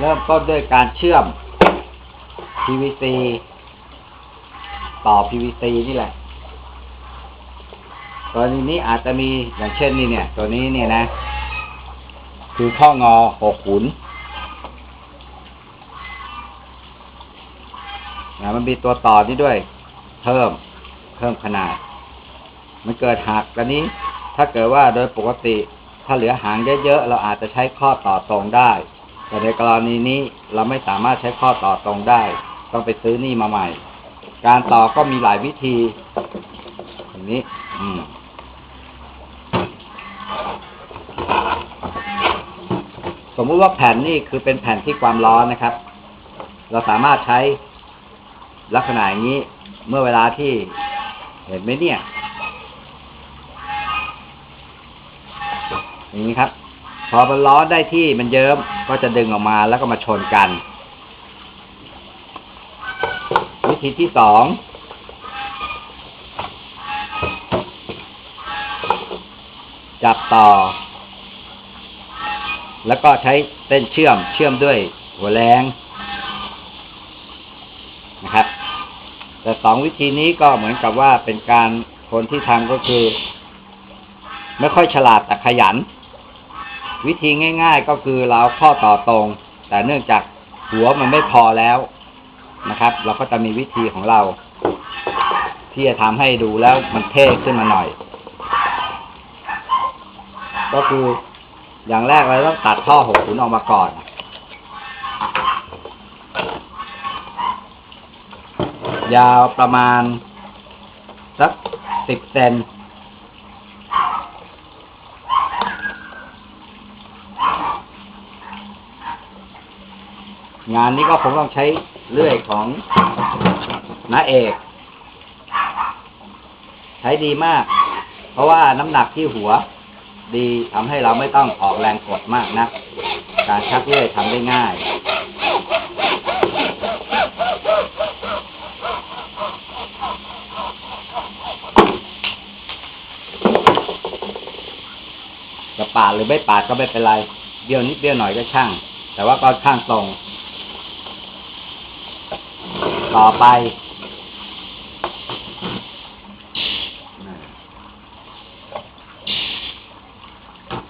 เริ่มต้นด้วยการเชื่อม PVC ต่อ PVC นี่แหละตัวนี้นี้อาจจะมีอย่างเช่นนี่เนี่ย ตัวนี้เนี่ยนะ คือข้องอหกขุนนะมันมีตัวต่อนี่ด้วย เพิ่มเพิ่มขนาด มันเกิดหักกันนี้ ถ้าเกิดว่าโดยปกติ ถ้าเหลือหางเยอะๆเราอาจจะใช้ข้อต่อตรงได้ แต่ในกรณีนี้เราไม่สามารถใช้ข้อต่อตรงได้ ต้องไปซื้อนี่มาใหม่ การต่อก็มีหลายวิธีอย่างนี้ อืมสมมุติว่าแผ่นนี่คือเป็นแผ่นที่ความร้อนนะครับ เราสามารถใช้ลักษณะอย่างนี้ เมื่อเวลาที่เห็นไหมเนี่ย อย่างนี้ครับ พอมันร้อนได้ที่มันเยิ้มก็จะดึงออกมาแล้วก็มาชนกัน วิธีที่สองจับต่อ แล้วก็ใช้เส้นเชื่อมเชื่อมด้วยหัวแรงนะครับ แต่สองวิธีนี้ก็เหมือนกับว่าเป็นการคนที่ทำก็คือ ไม่ค่อยฉลาดแต่ขยัน วิธีง่าย ๆ ก็คือเราข้อต่อตรง แต่เนื่องจากหัวมันไม่พอแล้วนะครับ เราก็จะมีวิธีของเรา ที่จะทำให้ดูแล้วมันเท่ขึ้นมาหน่อย ก็คืออย่างแรกเราต้องตัดท่อหกขุนออกมาก่อนยาวประมาณสักสิบเซน งานนี้ก็ผมต้องใช้เลื่อยของน้าเอก ใช้ดีมาก เพราะว่าน้ำหนักที่หัว ดีทำให้เราไม่ต้องออกแรงกดมากนะกการชักเลื่อยทำได้ง่ายจะปาดหรือไม่ปาดก็ไม่เป็นไรเบี้ยวนิดเบี้ยวหน่อยก็ช่าง แต่ว่าก็ช่างตรง ต่อไป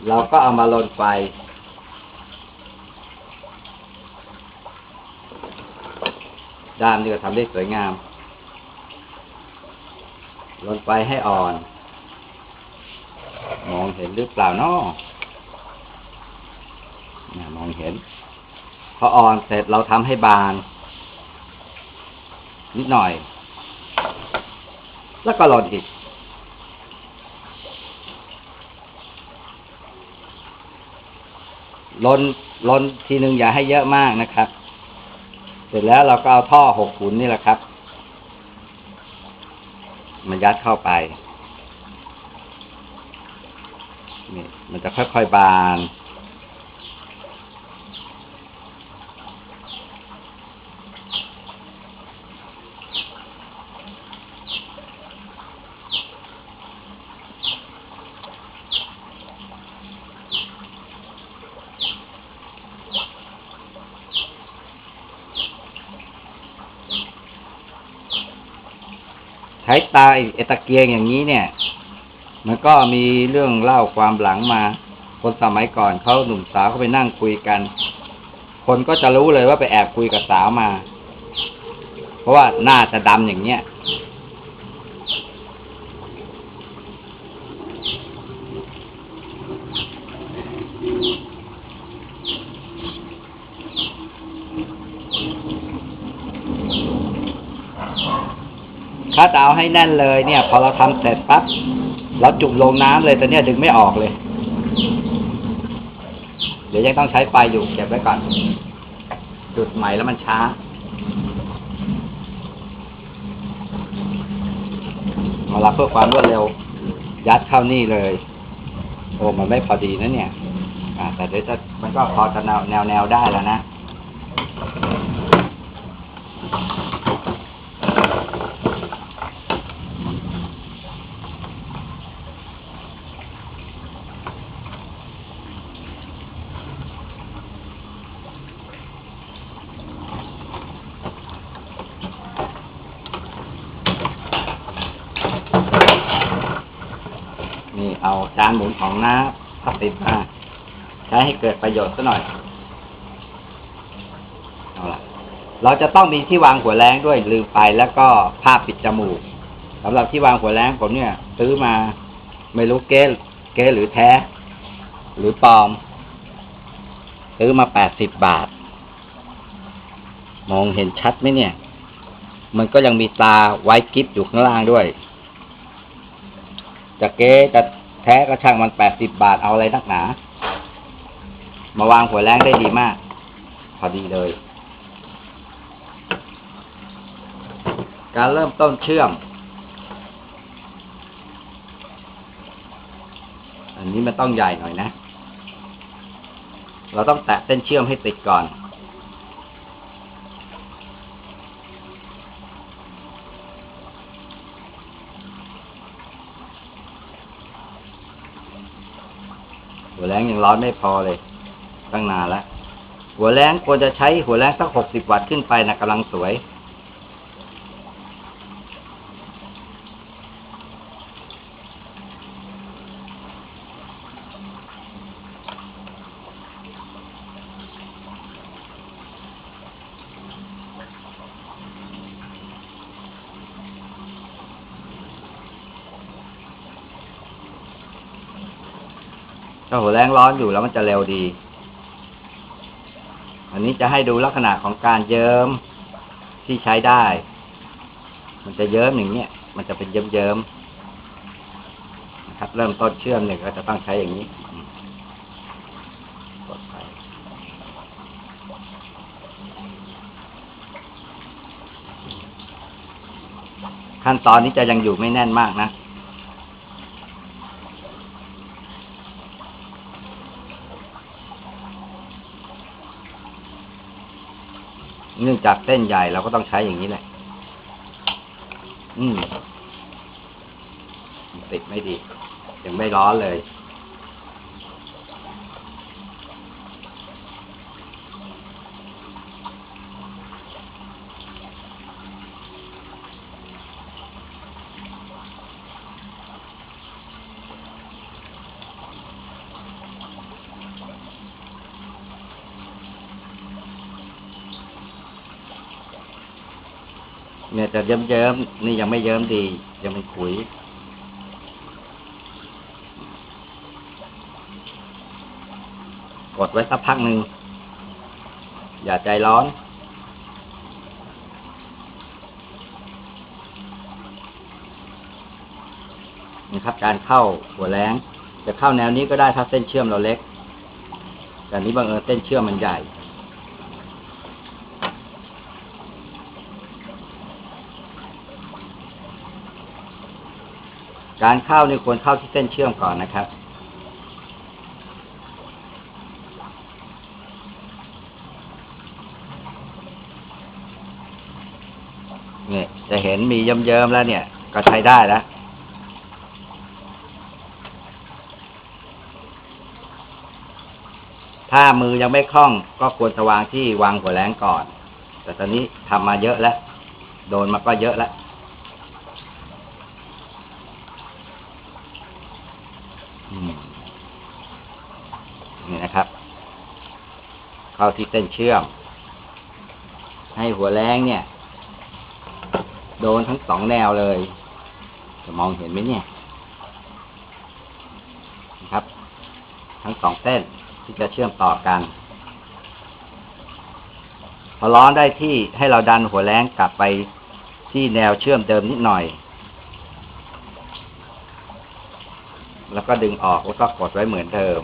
เราก็เอามาลนไฟ ด้านนี้ก็ทำได้สวยงาม ลนไฟให้อ่อน มองเห็นหรือเปล่านาะมองเห็น พออ่อนเสร็จเราทำให้บาง นิดหน่อย แล้วก็หลนอีกลนลนทีหนึ่งอย่าให้เยอะมากนะครับ เสร็จแล้วเราก็เอาท่อหกขุนนี่แหละครับมันยัดเข้าไป นี่ มันจะค่อยๆบาน ใช้ตาไอตะเกียงอย่างนี้เนี่ย มันก็มีเรื่องเล่าความหลังมา คนสมัยก่อนเขาหนุ่มสาวเขาไปนั่งคุยกัน คนก็จะรู้เลยว่าไปแอบคุยกับสาวมา เพราะว่าหน้าจะดำอย่างเนี้ย ถ้าจะเอาให้แน่นเลยเนี่ย พอเราทำเสร็จปั๊บเราจุ่มลงน้ำเลยแต่เนี่ยดึงไม่ออกเลย เดี๋ยวยังต้องใช้ไฟอยู่เก็บไว้ก่อน จุดใหม่แล้วมันช้าเอาละเพื่อความรวดเร็ว ยัดเข้านี่เลย โอ้มันไม่พอดีนะเนี่ย อ่า แต่เดี๋ยวจะมันก็พอจะแนวแนวแนวได้แล้วนะ เอาจานหมุน ของน้าพลาสติกมาใช้ให้เกิดประโยชน์ซะหน่อยเอาละเราจะต้องมีที่วางหัวแรงด้วยลืมไปแล้วก็ผ้าปิดจมูกสำหรับที่วางหัวแรงผมเนี่ย ซื้อมาไม่รู้เก๊เก๊หรือแท้ หรือปลอม ซื้อมาแปดสิบบาท มองเห็นชัดไหมเนี่ย มันก็ยังมีตาไว้กิฟอยู่ข้างล่างด้วยจะเก๊จะ แท้ก็ช่างมันแปดสิบบาทเอาอะไรนักหนา มาวางหัวแรงได้ดีมาก พอดีเลย การเริ่มต้นเชื่อม อันนี้มันต้องใหญ่หน่อยนะ เราต้องแตะเส้นเชื่อมให้ติดก่อน หัวแรงยังร้อนไม่พอเลย ตั้งนานแล้ว หัวแรงควรจะใช้หัวแรงสักหกสิบวัตต์ขึ้นไปนะกำลังสวย ถ้าหัวแรงร้อนอยู่แล้วมันจะเร็วดี อันนี้จะให้ดูลักษณะของการเยิ้มที่ใช้ได้ มันจะเยิ้มอย่างเนี้ย มันจะเป็นเยิ้มๆนะครับ เริ่มต้นเชื่อมเนี่ยก็จะต้องใช้อย่างนี้กดไปขั้นตอนนี้จะยังอยู่ไม่แน่นมากนะ เนื่องจากเส้นใหญ่เราก็ต้องใช้อย่างนี้แหละ อืม ติดไม่ดี ยังไม่ร้อนเลย เนี่ยจะเยิ้มเยิ้มๆนี่ยังไม่เยิ้มดี ยังเป็นขุย กดไว้สักพักหนึ่ง อย่าใจร้อน นี่ครับการเข้าหัวแรงจะเข้าแนวนี้ก็ได้ถ้าเส้นเชื่อมเราเล็ก แต่นี้บังเอิญเส้นเชื่อมมันใหญ่ การเข้านี่ควรเข้าที่เส้นเชื่อมก่อนนะครับ เนี่ยจะเห็นมีเยิ้มๆแล้วเนี่ย ก็ใช้ได้แล้วถ้ามือยังไม่คล่องก็ควรจะวางที่วางหัวแรงก่อน แต่ตอนนี้ทำมาเยอะแล้ว โดนมาก็เยอะแล้ว อืมนี่นะครับ เข้าที่เส้นเชื่อม ให้หัวแรงเนี่ย โดนทั้งสองแนวเลย จะมองเห็นไหมเนี่ยนะครับ ทั้งสองเส้นที่จะเชื่อมต่อกัน พอร้อนได้ที่ให้เราดันหัวแรงกลับไปที่แนวเชื่อมเดิมนิดหน่อย แล้วก็ดึงออกแล้วก็กดไว้เหมือนเดิม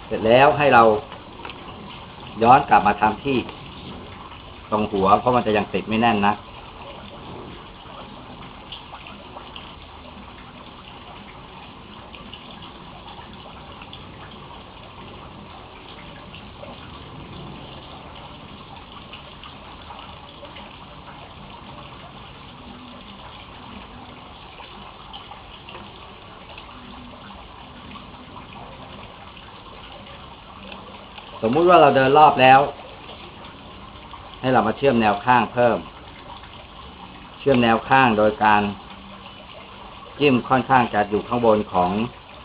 เสร็จแล้วให้เราย้อนกลับมาทำที่ตรงหัว เพราะมันจะยังติดไม่แน่นนะ พ สมมุติว่าเราเดินรอบแล้ว ให้เรามาเชื่อมแนวข้างเพิ่ม เชื่อมแนวข้างโดยการจิ้มค่อนข้างจะอยู่ข้างบนของ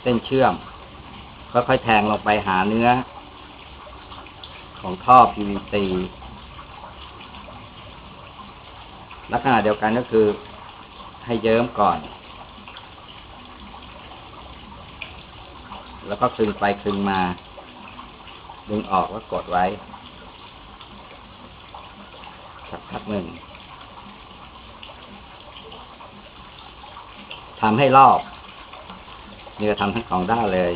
เส้นเชื่อม ค่อยๆแทงลงไปหาเนื้อ ของท่อ PVC ลักษณะเดียวกันก็คือให้เยิ้มก่อน แล้วก็คลึงไปคลึงมา ดึงออกแล้วกดไว้ สักพักหนึ่งทำให้รอบนี่ก็ทำทั้งสองด้านเลย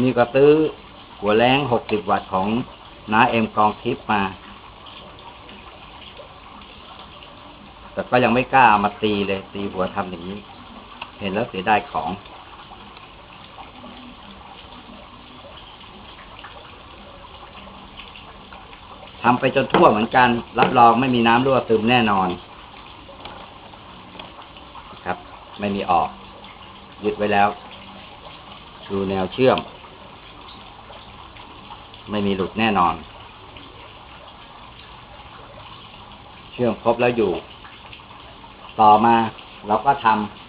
นี่ก็ซื้อหัวแรงหกสิบวัตต์ของน้าเอ็มกองทิปมา แต่ก็ยังไม่กล้าเอามาตีเลย ตีหัวทำอย่างนี้ เห็นแล้วเสียดายของ ทำไปจนทั่วเหมือนกัน รับรองไม่มีน้ำรั่วซึมแน่นอน ครับ ไม่มีออก ยึดไว้แล้ว ดูแนวเชื่อม ไม่มีหลุดแน่นอน เชื่อมครบแล้วอยู่ ต่อมาเราก็ทำ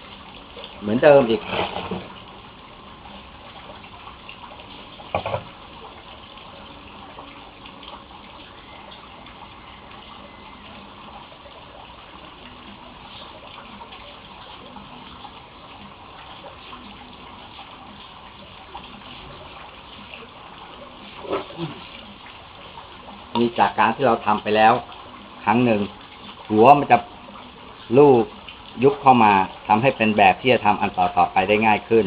เหมือนเดิมอีกนี่จากการที่เราทำไปแล้ว ครั้งหนึ่ง หัวมันจะลูก ยุบเข้ามาทำให้เป็นแบบที่จะทำอันต่อต่อไปได้ง่ายขึ้น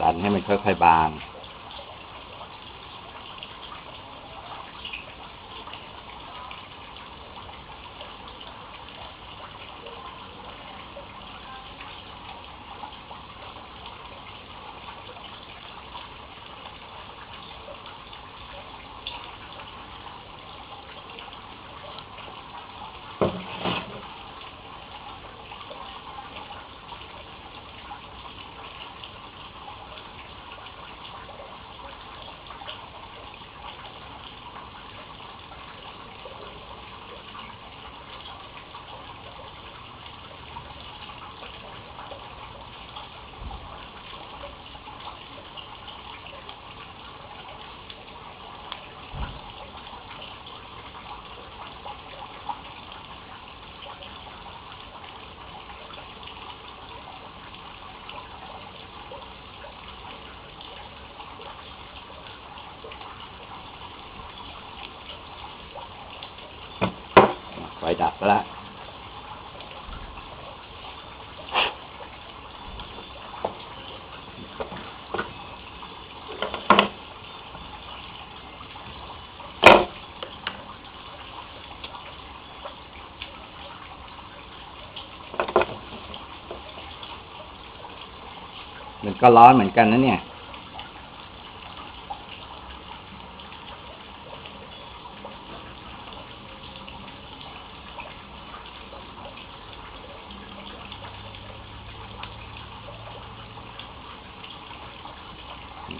ดันให้มันค่อยๆบาง ไฟดับไปแล้วมันก็ร้อนเหมือนกันนะเนี่ย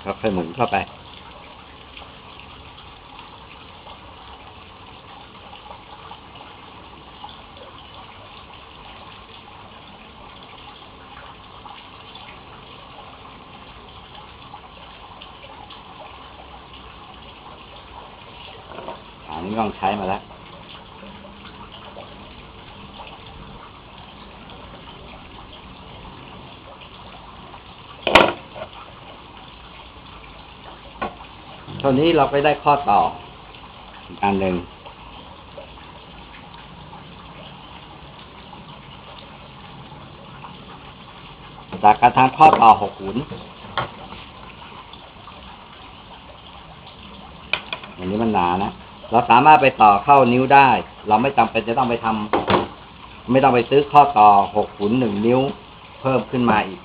ค่อยๆหมุนเข้าไป มต้องใช้มาแล้วเท่านี้เราไปได้ข้อต่ออีกอันหนึ่งจากการทำข้อต่อหกหุนอย่างนี้มันหนานะ เราสามารถไปต่อเข้านิ้วได้ เราไม่จำเป็นจะต้องไปทไม่ต้องไปซื้อข้อต่อหกขุนหนึ่งนิ้วเพิ่มขึ้นมาอีก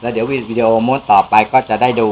แล้วเดี๋ยววิดีโอม้วนต่อไปก็จะได้ดู